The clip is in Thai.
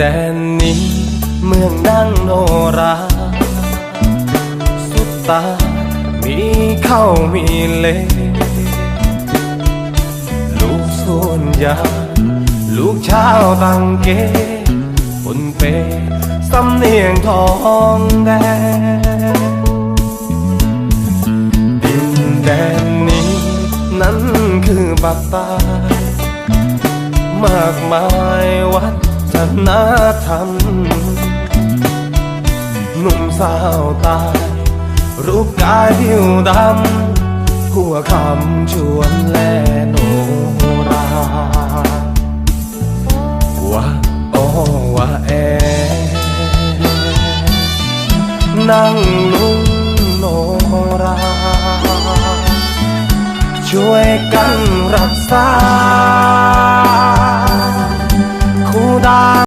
แดนนี้เมืองนั่งโนรา สุดตา มีเข้ามีเลลูกส่วนยาลูกชาวตังเกบนเปสำเนียงทองแดงดินแดนนี้ นั้นคือปักตายมากมายวัด ฒนธรรม หนุ่มสาวตาย รูปกายผิวดำหัวคำชวนแลโนราว่าโอว่าแอ นั่งนุ่งโนรา ช่วยกันรักษา คู่ดา